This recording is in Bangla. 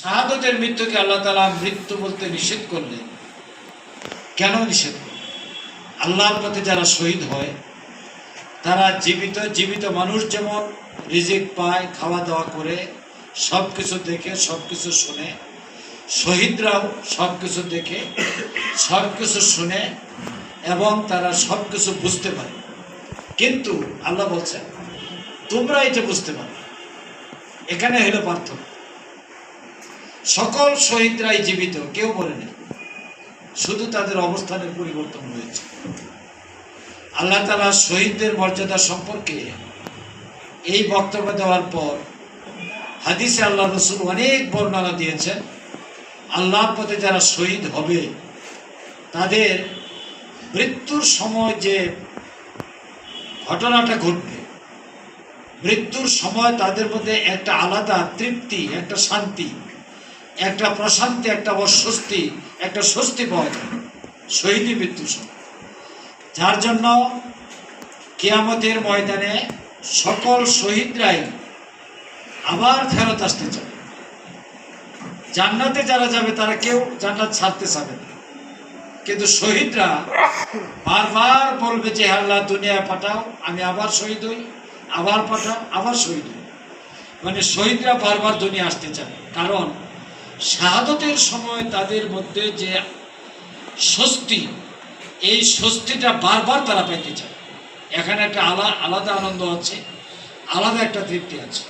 শাহাদতের মৃত্যুকে আল্লাহ তালা মৃত্যু বলতে নিষেধ করলেন। কেন নিষেধ করলেন? আল্লাহর পথে যারা শহীদ হয়, তারা জীবিত জীবিত মানুষ যেমন রিজিক পায় খাওয়া দাওয়া করে সব কিছু দেখে সব কিছু শুনে, শহীদরাও সব কিছু দেখে সব কিছু শুনে এবং তারা সব কিছু বুঝতে পারে। কিন্তু আল্লাহ বলছেন তোমরা এটা বুঝতে পারো এখানে হলো পার্থক্য। সকল শহীদরাই জীবিত, কেউ বলে নেই। শুধু তাদের অবস্থানের পরিবর্তন হয়েছে। আল্লাহ তালা শহীদদের মর্যাদা সম্পর্কে এই বক্তব্য দেওয়ার পর হাদিসে আল্লাহ রসুল অনেক বর্ণনা দিয়েছেন। আল্লাহর পথে যারা শহীদ হবে, তাদের মৃত্যুর সময় যে ঘটনাটা ঘটবে, মৃত্যুর সময় তাদের মধ্যে একটা আলাদা তৃপ্তি, একটা শান্তি একটা প্রশান্তি, একটা অস্বস্তি একটা স্বস্তি পাওয়া যায়। শহীদী সময় যার জন্য কিয়ামতের ময়দানে সকল শহীদরাই আবার ফেরত আসতে চায়। জান্নাতে যারা যাবে, তারা কেউ জান্নাত ছাড়তে চাবে না। কিন্তু শহীদরা বারবার বলবে যে, "হে আল্লাহ, দুনিয়ায় পাঠাও, আমি আবার শহীদ হই, আবার পাঠাও, আবার শহীদ হই। মানে শহীদরা বারবার দুনিয়া আসতে চায়। কারণ শাহাদতের সময় তাদের মধ্যে যে স্বস্তি, এই স্বস্তিটা বারবার তারা পেতে চায়। এখানে একটা আলা, আলাদা আনন্দ আছে, আলাদা একটা তৃপ্তি আছে।